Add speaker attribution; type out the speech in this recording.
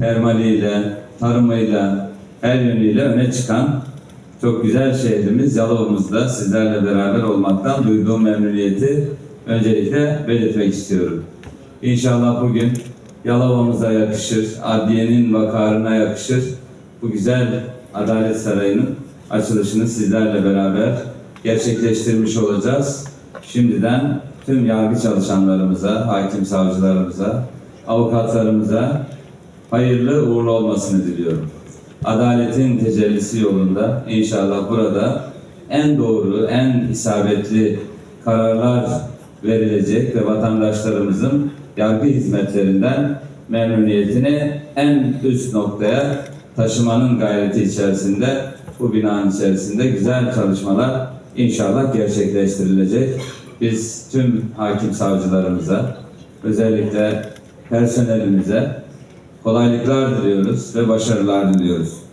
Speaker 1: termaliyle, tarımıyla, her yönüyle öne çıkan çok güzel şehrimiz Yalova'mızda sizlerle beraber olmaktan duyduğum memnuniyeti öncelikle belirtmek istiyorum. İnşallah bugün Yalova'mıza yakışır, adliyenin vakarına yakışır bu güzel Adalet Sarayı'nın açılışını sizlerle beraber gerçekleştirmiş olacağız. Şimdiden tüm yargı çalışanlarımıza, hakim savcılarımıza, avukatlarımıza hayırlı uğurlu olmasını diliyorum. Adaletin tecellisi yolunda inşallah burada en doğru, en isabetli kararlar verilecek ve vatandaşlarımızın yargı hizmetlerinden memnuniyetini en üst noktaya taşımanın gayreti içerisinde bu binanın içerisinde güzel çalışmalar inşallah gerçekleştirilecek. Biz tüm hakim savcılarımıza özellikle personelimize kolaylıklar diliyoruz ve başarılar diliyoruz.